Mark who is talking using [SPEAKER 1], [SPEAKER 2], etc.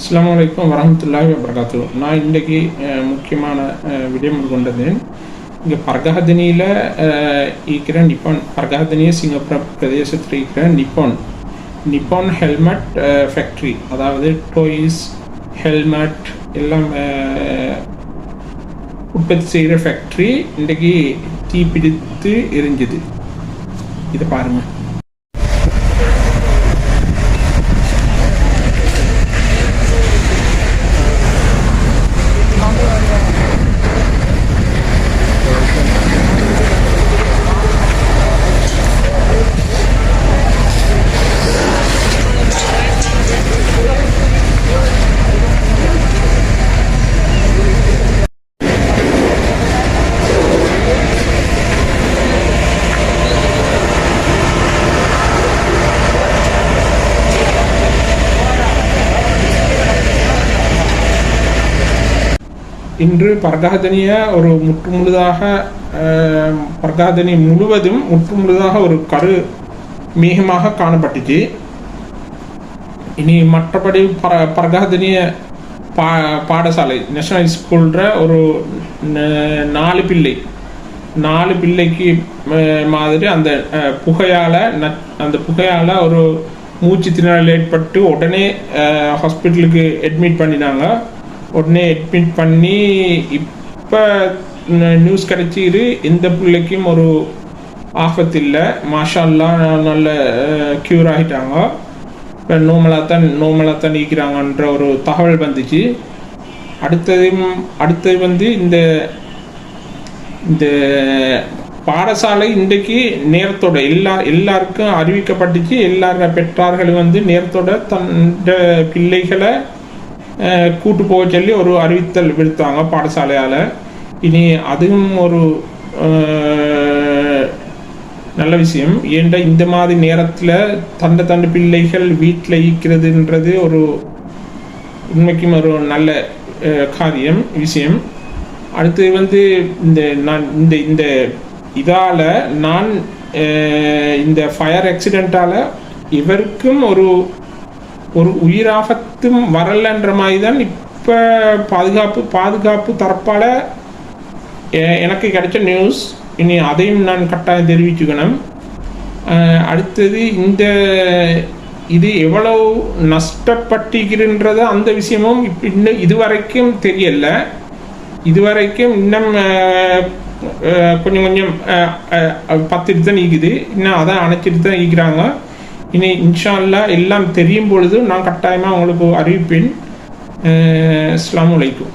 [SPEAKER 1] அஸ்லாம் வலைக்கம் வரமத்துல்லாஹி வபரகாத்து நான் இன்றைக்கு முக்கியமான விடயம் கொண்டது. இங்கே பர்கஹதனியில் இருக்கிற நிப்பான் பர்கஹதனிய சிங்கப்பூர் பிரதேசத்தில் இருக்கிற நிப்பான். நிப்பான் ஹெல்மெட் ஃபேக்ட்ரி அதாவது டோய்ஸ் ஹெல்மெட் எல்லாம் உற்பத்தி செய்கிற ஃபேக்ட்ரி இன்றைக்கு தீப்பிடித்து எரிஞ்சுது. இதை பாருங்கள் இன்று பர்காதனிய ஒரு முற்றுமுழுதாக முழுதாக பர்காதனி முழுவதும் முற்றுமுழுதாக ஒரு கரு மேகமாக காணப்பட்டுச்சு. இனி மற்றபடி பர பர்காதனிய பா பாடசாலை நேஷனல் ஸ்கூல்ற ஒரு நாலு பிள்ளை. நாலு பிள்ளைக்கு மாதிரி அந்த புகையால் அந்த புகையால் ஒரு மூச்சு திணறல் ஏற்பட்டு உடனே ஹாஸ்பிட்டலுக்கு அட்மிட் பண்ணினாங்க. உடனே அட்மிட் பண்ணி இப்போ நியூஸ் கிடைச்சிரு. எந்த பிள்ளைக்கும் ஒரு ஆபத்து இல்லை. மாஷா நல்ல க்யூர் ஆகிட்டாங்க. இப்போ நோமலாக தான் நோமலாக தான் நீக்கிறாங்கன்ற ஒரு தகவல் வந்துச்சு. அடுத்தது அடுத்தது வந்து இந்த இந்த பாடசாலை இன்றைக்கு நேரத்தோட எல்லா எல்லாருக்கும் அறிவிக்கப்பட்டுச்சு. எல்லார பெற்றார்களும் வந்து நேரத்தோட தன் பிள்ளைகளை கூட்டு போக சொல்லி ஒரு அறிவித்தல் விடுத்தாங்க பாடசாலையால். இனி அதுவும் ஒரு நல்ல விஷயம். ஏன்டா இந்த மாதிரி நேரத்தில் தண்டை தண்டு பிள்ளைகள் வீட்டில் ஈக்கிறதுன்றது ஒரு உண்மைக்கும் ஒரு நல்ல காரியம் விஷயம். அடுத்து வந்து இந்த நான் இந்த இந்த இதால் நான் இந்த ஃபயர் ஆக்சிடெண்ட்டால் இவருக்கும் ஒரு ஒரு உயிராபத்தும் வரலன்ற மாதிரி தான் இப்போ பாதுகாப்பு பாதுகாப்பு தரப்பால் எனக்கு கிடைச்ச நியூஸ் இனி அதையும் நான் கட்டாயம் தெரிவிச்சுக்கணும். அடுத்தது இந்த இது எவ்வளவு நஷ்டப்பட்டிருக்கின்றத அந்த விஷயமும் இன்னும் இதுவரைக்கும் தெரியல. இதுவரைக்கும் இன்னும் கொஞ்சம் கொஞ்சம் அஹ், தான் ஈக்குது இன்னும் அதை அணைச்சிட்டு தான் ஈக்கிறாங்க இனி இன்ஷால்லா எல்லாம் தெரியும் பொழுது நான் கட்டாயமாக உங்களுக்கு அறிவிப்பேன். அஸ்லாம் வலைக்கும்